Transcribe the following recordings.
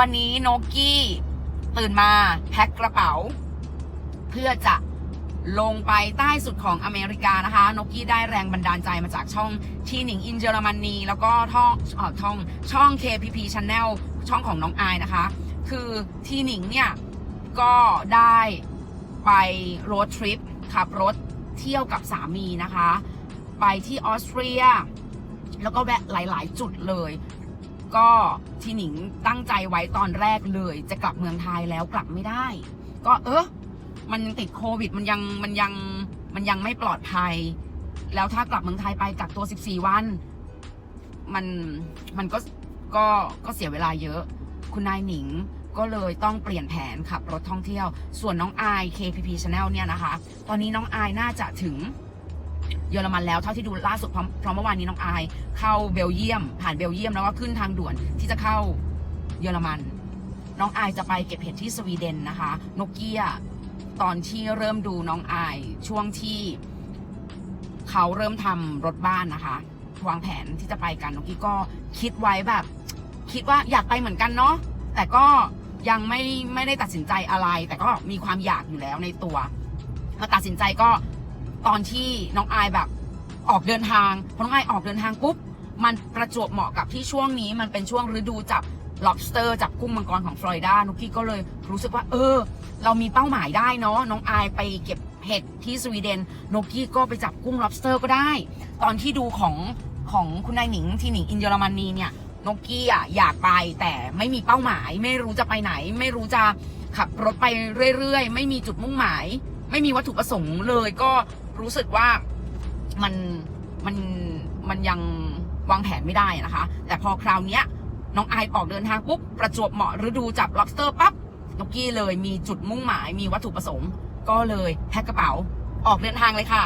วันนี้โนกี้ตื่นมาแพ็คกระเป๋า เพื่อจะลงไปใต้สุดของอเมริกานะคะโนกี้ได้แรงบันดาลใจมาจากช่องทีหนิงอินเยอรมนีแล้วก็ท่องออท่องช่อง KPP Channel ช่องของน้องอายนะคะ คือทีหนิงเนี่ยก็ได้ไปโรดทริปขับรถเที่ยวกับสามีนะคะ ไปที่ออสเตรีย แล้วก็แวะหลาย ๆ จุดเลย ก็ทีหนิงตั้งใจไว้ตอนแรกเลย จะกลับเมืองไทยแล้วกลับไม่ได้ ก็เออมันยังติดโควิดมันยังมันยังมันยังไม่ปลอดภัย แล้วถ้ากลับเมืองไทยไปกักตัว 14 วัน มันมันก็ก็ก็เสียเวลาเยอะ คุณนายหนิงก็เลยต้องเปลี่ยนแผนขับรถท่องเที่ยว ส่วนน้องอาย KPP Channel เนี่ยนะคะ ตอนนี้น้องอายน่าจะถึง เยอรมันแล้วเท่าที่ดูล่าสุดเพราะเพราะเมื่อวานนี้น้องอาย เข้าเบลเยียม ผ่านเบลเยียมแล้วก็ขึ้นทางด่วนที่จะเข้าเยอรมัน น้องอายจะไปเก็บเห็ดที่สวีเดนนะคะนกเกียตอนที่เริ่มดูน้องอายช่วงที่เขาเริ่มทำรถบ้านนะคะวางแผนที่จะไปกันนกกี้ก็คิดไว้แบบ คิดว่าอยากไปเหมือนกันเนาะแต่ก็ยังไม่ไม่ได้ตัดสินใจอะไร แต่ก็มีความอยากอยู่แล้วในตัวมาตัดสินใจก็ ตอนที่น้องอายแบบออกเดินทางพอน้องอายออกเดินทางปุ๊บมันประจวบเหมาะกับที่ช่วงนี้มันเป็นช่วงฤดูจับ lobster จับกุ้งมังกรของฟลอริดานุกกี้ก็เลยรู้สึกว่า เออ เรามีเป้าหมายได้เนาะน้องอายไปเก็บเห็ดที่สวีเดนนกกี้ก็ไปจับกุ้ง lobster ก็ได้ ตอนที่ดูของของคุณนายหนิงที่หนิงอินเยอรมนีเนี่ยนกกี้อะอยากไปแต่ไม่มีเป้าหมาย ไม่รู้จะไปไหน ไม่รู้จะขับรถไปเรื่อยๆ ไม่มีจุดมุ่งหมาย ไม่มีวัตถุประสงค์เลยก็ รู้สึกว่ามันมันมันยังวางแผนไม่ได้นะคะ แต่พอคราวเนี้ยน้องไอายออกเดินทางปุ๊บประจวบเหมาะฤดูจับ lobster ปั๊บนกกี้เลยมีจุดมุ่งหมายมีวัตถุประสงค์ ก็เลยแพ็คกระเป๋าออกเดินทางเลยค่ะ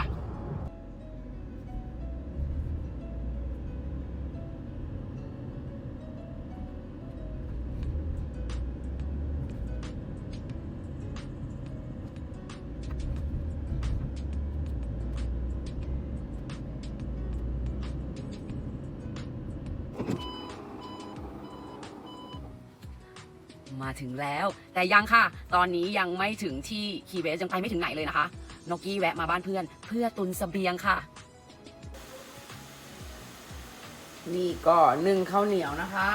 มาถึงแล้ว แต่ยังค่ะ ตอนนี้ยังไม่ถึงที่คีเบสยังไปไม่ถึงไหนเลยนะคะนกกี้แวะมาบ้านเพื่อน เพื่อตุนสเสบียงค่ะ นี่ก็นึ่งข้าวเหนียวนะคะ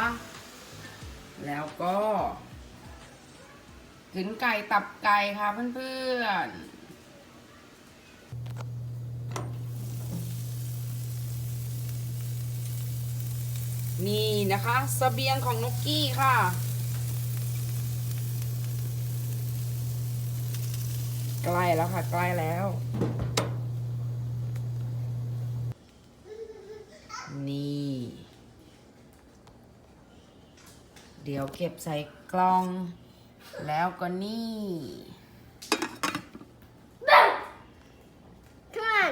แล้วก็ถึงไก่ตับไก่ค่ะเพื่อนๆนี่นะคะสเสบียงของนกกี้ค่ะ ใกล้แล้วค่ะ ใกล้แล้ว นี่ เดี๋ยวเก็บใส่กล่อง แล้วก็นี่ Come on.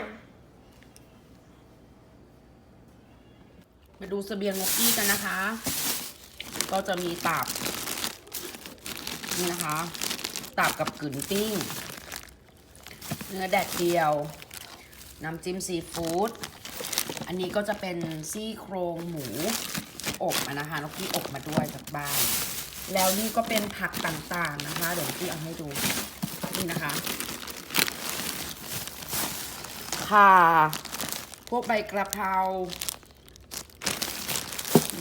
มาดูเสบียงนกกี้กันนะคะ ก็จะมีตับ นี่นะคะ ตับกับกึ่นปิ้ง เนื้อแดดเดียว น้ำจิ้มซีฟู้ด อันนี้ก็จะเป็นซี่โครงหมูอบนะคะนกกี้อบมาด้วยจากบ้าน แล้วนี่ก็เป็นผักต่างๆนะคะ เดี๋ยวนกี้เอาให้ดู นี่นะคะค่ะพวกใบกระเพรา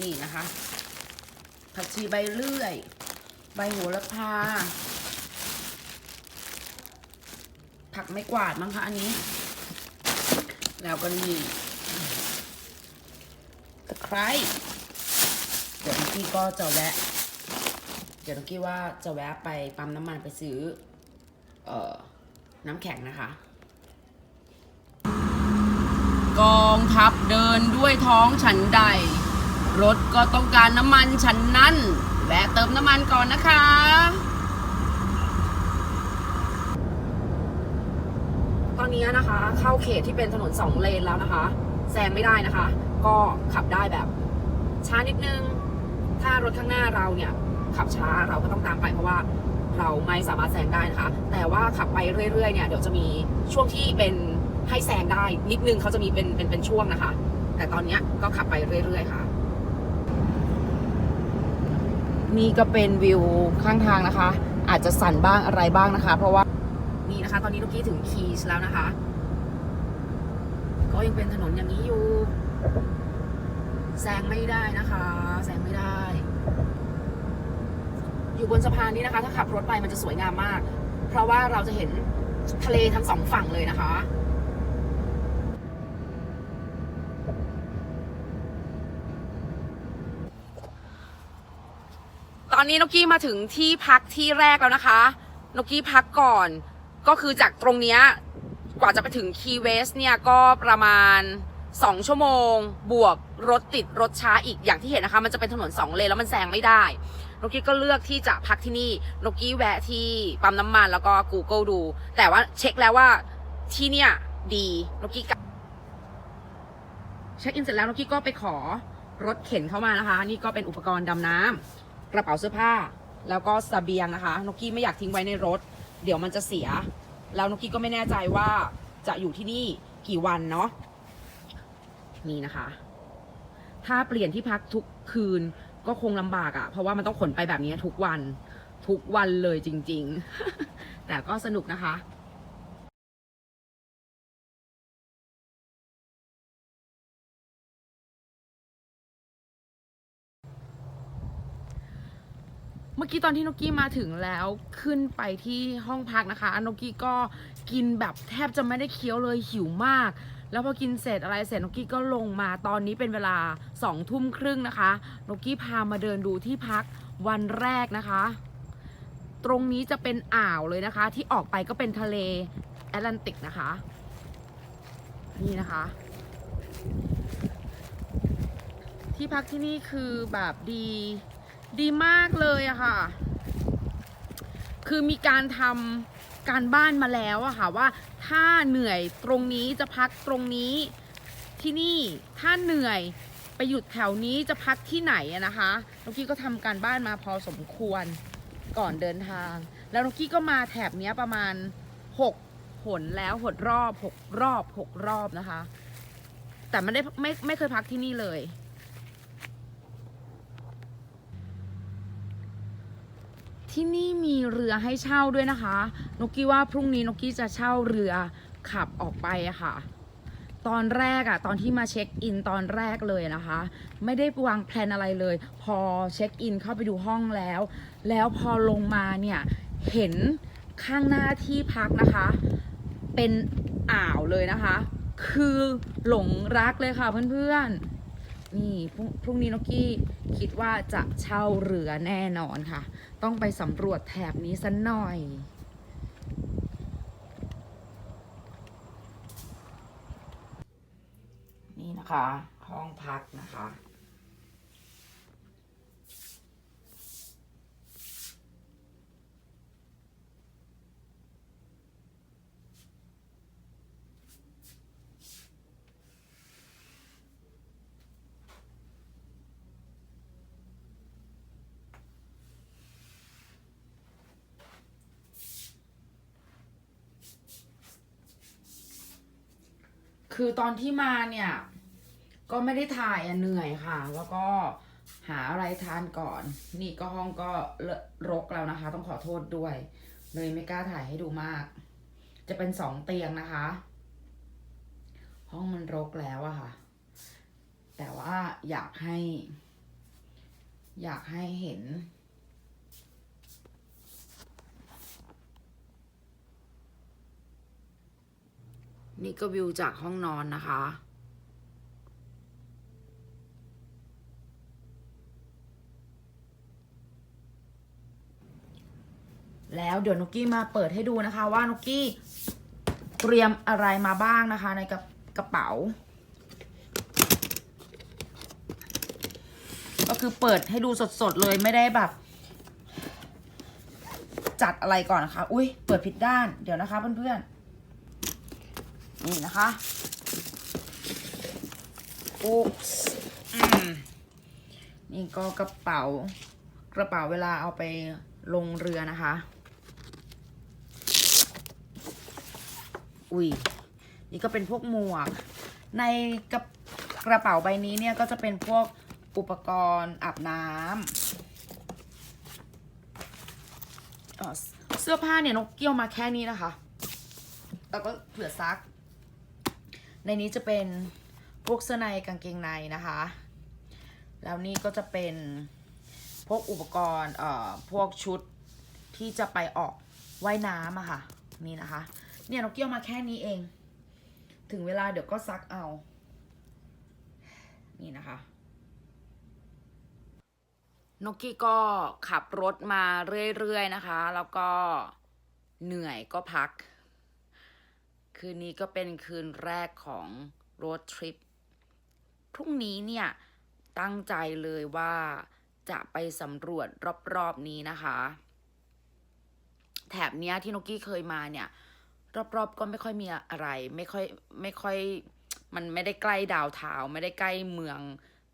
นี่นะคะ ผักชีใบเลื่อย ใบโหระพา ผักไม่กวาดมั้งคะอันนี้ แล้วก็นี่ตะไคร้เดี๋ยวนุกกี้ก็จะแวะ เดี๋ยวนุกกี้ว่าจะแวะไปปั๊มน้ำมันไปซื้อ เอ่อ น้ำแข็งนะคะ กองทัพเดินด้วยท้องฉันใด รถก็ต้องการน้ำมันฉันนั้น แวะเติมน้ำมันก่อนนะคะ ตอ นนี้นะคะ เข้าเขตที่เป็นถนนสองเลนแล้วนะคะแซงไม่ได้นะคะ ก็ขับได้แบบช้านิดนึง ถ้ารถข้างหน้าเราเนี่ยขับช้าเราก็ต้องตามไปเพราะว่าเราไม่สามารถแซงได้นะคะ แต่ว่าขับไปเรื่อยๆเนี่ยเดี๋ยวจะมีช่วงที่เป็นให้แซงได้นิดนึงเขาจะมีเป็นเป็นเป็นช่วงนะคะ แต่ตอนเนี้ยก็ขับไปเรื่อยๆค่ะ นี่ก็เป็นวิวข้างทางนะคะ อาจจะสั่นบ้างอะไรบ้างนะคะ เพราะว่า นี่นะคะ ตอนนี้นุกกี้ถึงคีสแล้วนะคะ ก็ยังเป็นถนนอย่างนี้อยู่แซงไม่ได้นะคะแซงไม่ได้ อยู่บนสะพานนี้นะคะ ถ้าขับรถไปมันจะสวยงามมาก เพราะว่าเราจะเห็นทะเลทั้งสองฝั่งเลยนะคะตอนนี้นกกี้มาถึงที่พักที่แรกแล้วนะคะ นกกี้พักก่อน ก็คือจากตรงเนี้ยกว่าจะไปถึงคีเวสเนี่ยก็ประมาณ 2 ชั่วโมง บวกรถติดรถช้าอีกอย่างที่เห็นนะคะ มันจะเป็นถนน 2 เลนแล้วมันแซงไม่ได้นกี้ก็เลือกที่จะพักที่นี่นกี้แวะที่ปั๊มน้ำมันแล้วก็ Google ดู แต่ว่าเช็คแล้วว่าที่เนี่ยดีนกี้กเช็คอินเสร็จแล้วนกี้ก็ไปขอรถเข็นเข้ามานะคะ นี่ก็เป็นอุปกรณ์ดำน้ำกระเป๋าเสื้อผ้า แล้วก็สเสบียงนะคะนกี้ไม่อยากทิ้งไว้ในรถ เดี๋ยวมันจะเสีย แล้วนกกี้ก็ไม่แน่ใจว่าจะอยู่ที่นี่กี่วันเนาะนี่นะคะ ถ้าเปลี่ยนที่พักทุกคืนก็คงลำบากอะ่ะ เพราะว่ามันต้องขนไปแบบนี้ทุกวัน ทุกวันเลยจริง ๆ แต่ก็สนุกนะคะ มื่อกี้ตอนที่นกกี้มาถึงแล้วขึ้นไปที่ห้องพักนะคะนกกี้ก็กินแบบแทบจะไม่ได้เคี้ยวเลยหิวมาก แล้วพอกินเสร็จอะไรเสร็จนกกี้ก็ลงมาตอนนี้เป็นเวลาสองทุ่มครึ่งนะคะนกกี้พามาเดินดูที่พักวันแรกนะคะ ตรงนี้จะเป็นอ่าวเลยนะคะ ที่ออกไปก็เป็นทะเลแอตแลนติกนะคะ นี่นะคะ ที่พักที่นี่คือแบบดี ดีมากเลยอะค่ะ คือมีการทำการบ้านมาแล้วอะค่ะว่าถ้าเหนื่อยตรงนี้จะพักตรงนี้ที่นี่ถ้าเหนื่อยไปหยุดแถวนี้จะพักที่ไหนอะนะคะนกกี้ก็ทำการบ้านมาพอสมควรก่อนเดินทาง แล้วนกกี้ก็มาแถบเนี้ยประมาณหกหนแล้วหดรอบหกรอบหกรอบนะคะ แต่ไม่ได้ไม่ไม่เคยพักที่นี่เลย ที่นี่มีเรือให้เช่าด้วยนะคะนกกี้ว่าพรุ่งนี้นกกี้จะเช่าเรือขับออกไปอะค่ะ ตอนแรกอะตอนที่มาเช็คอินตอนแรกเลยนะคะ ไม่ได้วางแผนอะไรเลย พอเช็คอินเข้าไปดูห้องแล้ว แล้วพอลงมาเนี่ยเห็นข้างหน้าที่พักนะคะ เป็นอ่าวเลยนะคะ คือหลงรักเลยค่ะเพื่อนๆ นี่พรุ่งนี้นกกี้คิดว่าจะเช่าเรือแน่นอนค่ะ ต้องไปสำรวจแถบนี้สันหน่อย นี่นะคะ ห้องพักนะคะ คือตอนที่มาเนี่ย ก็ไม่ได้ถ่ายอะเหนื่อยค่ะ แล้วก็หาอะไรทานก่อน นี่ก็ห้องก็เลอะรกแล้วนะคะ ต้องขอโทษด้วย เลยไม่กล้าถ่ายให้ดูมาก จะเป็นสองเตียงนะคะ ห้องมันรกแล้วอะค่ะ แต่ว่าอยากให้ อยากให้เห็น นี่ก็วิวจากห้องนอนนะคะ แล้วเดี๋ยวนุกกี้มาเปิดให้ดูนะคะว่านุกกี้เตรียมอะไรมาบ้างนะคะ ในกระกระเป๋า ก็คือเปิดให้ดูสดๆเลยไม่ได้แบบ จัดอะไรก่อนนะคะ อุ้ยเปิดผิดด้านเดี๋ยวนะคะเพื่อนๆ นี่นะคะโอ้อืมนี่ก็กระเป๋ากระเป๋าเวลาเอาไปลงเรือนะคะ อุ้ยนี่ก็เป็นพวกหมวก ในกระกระเป๋าใบนี้เนี่ยก็จะเป็นพวกอุปกรณ์อาบน้อ่อเสื้อผ้าเนี่ยนกเกี้ยวมาแค่นี้นะคะ แล้วก็เผื่อซัก ในนี้จะเป็นพวกเสื้อในกางเกงในนะคะ แล้วนี่ก็จะเป็นพวกอุปกรณ์เอ่อพวกชุดที่จะไปออกว่ายน้ำอะค่ะ นี่นะคะ เนี่ยนกเกี้ยวมาแค่นี้เอง ถึงเวลาเดี๋ยวก็ซักเอา นี่นะคะนกกี้ก็ขับรถมาเรื่อยๆนะคะ แล้วก็เหนื่อยก็พัก คืนนี้ก็เป็นคืนแรกของรถทริปพรุ่งนี้เนี่ย ตั้งใจเลยว่าจะไปสำรวจรอบๆนี้นะคะ แถบเนี้ยที่นกกี้เคยมาเนี่ย รอบๆก็ไม่ค่อยมีอะไร ไม่ค่อยไม่ค่อยมันไม่ได้ใกล้ดาวเทาไม่ได้ใกล้เมือง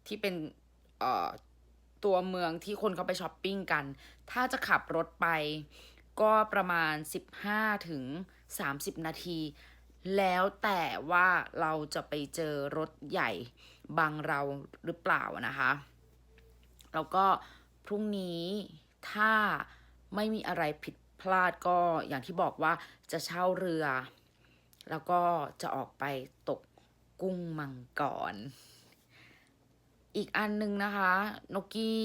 ที่เป็นเอ่อตัวเมืองที่คนเขาไปช้อปปิ้งกัน ถ้าจะขับรถไปก็ประมาณ 15ถึง 30 นาที แล้วแต่ว่าเราจะไปเจอรถใหญ่บางเราหรือเปล่านะคะ แล้วก็พรุ่งนี้ถ้าไม่มีอะไรผิดพลาดก็อย่างที่บอกว่าจะเช่าเรือ แล้วก็จะออกไปตกกุ้งมังกร อีกอันหนึงนะคะนกกี้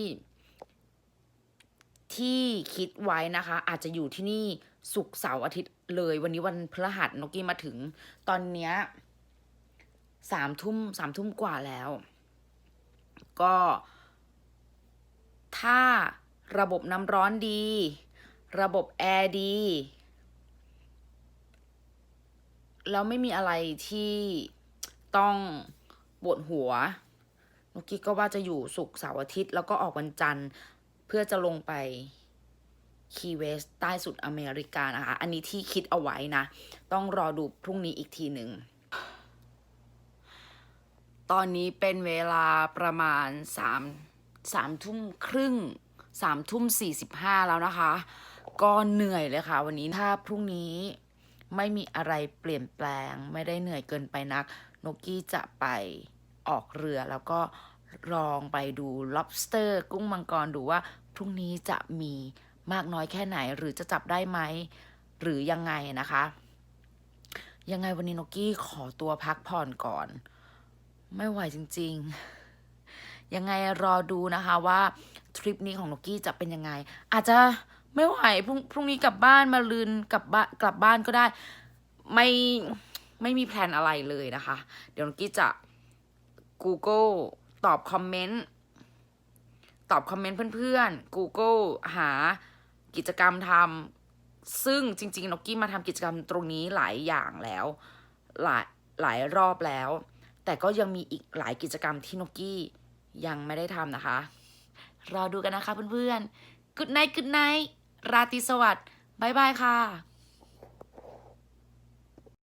ที่คิดไว้นะคะ อาจจะอยู่ที่นี่ ศุกร์เสาร์อาทิตย์เลย วันนี้วันพฤหัสนกี้มาถึง ตอนเนี้ยสามทุ่มสามทุ่มกว่าแล้ว ก็ ถ้าระบบน้ำร้อนดี ระบบแอร์ดี แล้วไม่มีอะไรที่ต้องปวดหัวนกกี้ก็ว่าจะอยู่ศุกร์เสาร์อาทิตย์ แล้วก็ออกวันจันทร์เพื่อจะลงไป คีเวสใต้สุดอเมริกานะคะ อันนี้ที่คิดเอาไว้นะ ต้องรอดูพรุ่งนี้อีกทีหนึ่ง ตอนนี้เป็นเวลาประมาณสามสามทุ่มครึ่งสามทุ่มสี่สิบห้าแล้วนะคะ ก็เหนื่อยเลยค่ะ วันนี้ถ้าพรุ่งนี้ไม่มีอะไรเปลี่ยนแปลง ไม่ได้เหนื่อยเกินไปนัก นกกี้จะไปออกเรือแล้วก็ลองไปดู lobster กุ้งมังกรดูว่าพรุ่งนี้จะมี มากน้อยแค่ไหนหรือจะจับได้ไหม หรือยังไงนะคะ ยังไงวันนี้นกกี้ขอตัวพักผ่อนก่อน ไม่ไหวจริง ๆ ยังไงรอดูนะคะว่าทริปนี้ของนกกี้จะเป็นยังไง อาจจะไม่ไหวพรุ่งพรุ่งนี้กลับบ้านมาลืนกลับบ้านกลับบ้านก็ได้ ไม่ไม่มีแพลนอะไรเลยนะคะ เดี๋ยวนกกี้จะ Google ตอบคอมเมนต์ ตอบคอมเมนต์เพื่อนๆ Google หา กิจกรรมทำซึ่งจริงๆนกกี้มาทำกิจกรรมตรงนี้หลายอย่างแล้ว หลายหลายรอบแล้ว แต่ก็ยังมีอีกหลายกิจกรรมที่นกกี้ยังไม่ได้ทำนะคะ รอดูกันนะคะเพื่อนๆ Good night Good night ราตรีสวัสดิ์บายบายค่ะ